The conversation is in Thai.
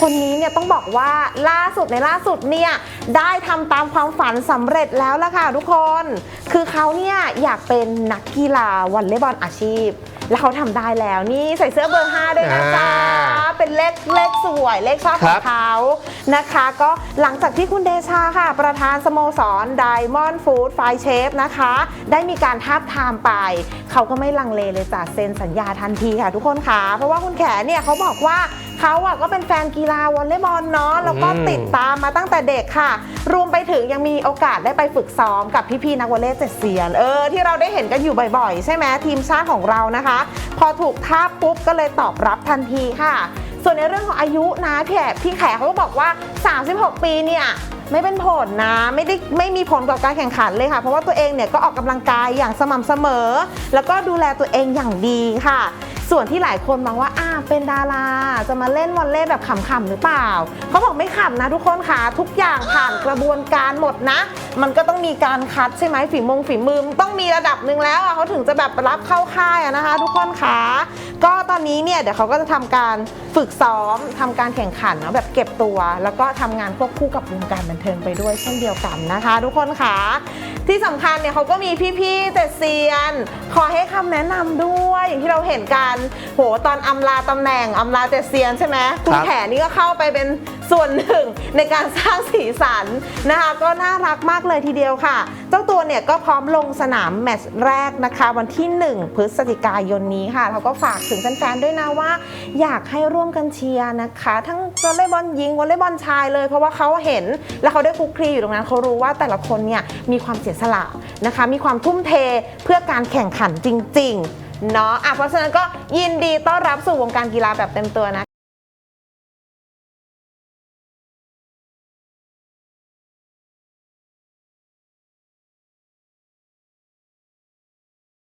คนนี้เนี่ยต้องบอกว่าล่าสุดในล่าสุดเนี่ยได้ทำตามความฝันสำเร็จแล้วล่ะค่ะทุกคน คือเขาเนี่ยอยากเป็นนักกีฬาวอลเลย์บอลอาชีพ แล้วเขาทำได้แล้วนี่ใส่เสื้อเบอร์ 5 ด้วยนะจ๊ะอ่าเป็นเลขเลขสวยเลขชอบขครัองบ เขานะคะ ก็หลังจากที่คุณเดชาค่ะ ประธานสโมสร Diamond Food f i Chef นะคะ ได้มีการทาบทามไป เขาก็ไม่ลังเลเลยจ้ะเซ็นสัญญาทันทีค่ะทุกคนค่ะ เพราะว่าคุณแขเนี่ยเขาบอกว่า เขาอะก็เป็นแฟนกีฬาวอลเลย์บอลเนาะแล้วก็อืมติดตามมาตั้งแต่เด็กค่ะ รวมไปถึงยังมีโอกาสได้ไปฝึกซ้อมกับพี่ๆนักวอลเลย์เจ็ดเซียนเออที่เราได้เห็นกันอยู่บ่อยๆ ใช่ไหมทีมชาติของเรานะคะ พอถูกทาบปุ๊บก็เลยตอบรับทันทีค่ะ ส่วนในเรื่องของอายุนะพี่แขพี่แขเขาก็บอกว่า 36 ปีเนี่ยไม่เป็นผลนะไม่ได้ไม่มีผลต่อการแข่งขันเลยค่ะ เพราะว่าตัวเองเนี่ยก็ออกกำลังกายอย่างสม่ำเสมอ แล้วก็ดูแลตัวเองอย่างดีค่ะ ส่วนที่หลายคนมองว่าอ่าเป็นดารา จะมาเล่นวอลเล่แบบขำๆหรือเปล่าเขาบอกไม่ขำนะทุกคนค่ะทุกอย่างผ่านกระบวนการหมดนะ มันก็ต้องมีการคัดใช่ไหมฝีมงฝีมือมันต้องมีระดับหนึ่งแล้วเขาถึงจะแบบรับเข้าค่ายนะคะ ทุกคนค่ะก็ตอนนี้เนี่ยเดี๋ยวเขาก็จะทำการฝึกซ้อมทำการแข่งขันเนาะแบบเก็บตัว แล้วก็ทำงานควบคู่กับวงการบันเทิงไปด้วยเช่นเดียวกันนะคะ ทุกคนค่ะ ที่สำคัญเนี่ยเขาก็มีพี่ๆเจ็ดเซียนขอให้คำแนะนำด้วย อย่างที่เราเห็นกัน โหตอนอำลาตำแหน่งอำลาเจ็ดเซียนใช่ไหมคุณครับแขนี่ก็เข้าไปเป็น ส่วนหนึ่งในการสร้างสีสันนะคะก็น่ารักมากเลยทีเดียวค่ะ เจ้าตัวเนี่ยก็พร้อมลงสนามแมตช์แรกนะคะ วันที่ 1 พฤศจิกายนนี้ค่ะเขาก็ฝากถึงแฟนๆด้วยนะว่า อยากให้ร่วมกันเชียร์นะคะ ทั้งวอลเลย์บอลหญิงวอลเลย์บอลชายเลย เพราะว่าเขาเห็นแล้วเขาได้คุกคลีอยู่ตรงนั้นเขารู้ว่าแต่ละคนเนี่ยมีความเสียสละนะคะ มีความทุ่มเทเพื่อการแข่งขันจริง ๆ เนาะอะเพราะฉะนั้นก็ยินดีต้อนรับสู่วงการกีฬาแบบเต็มตัวนะ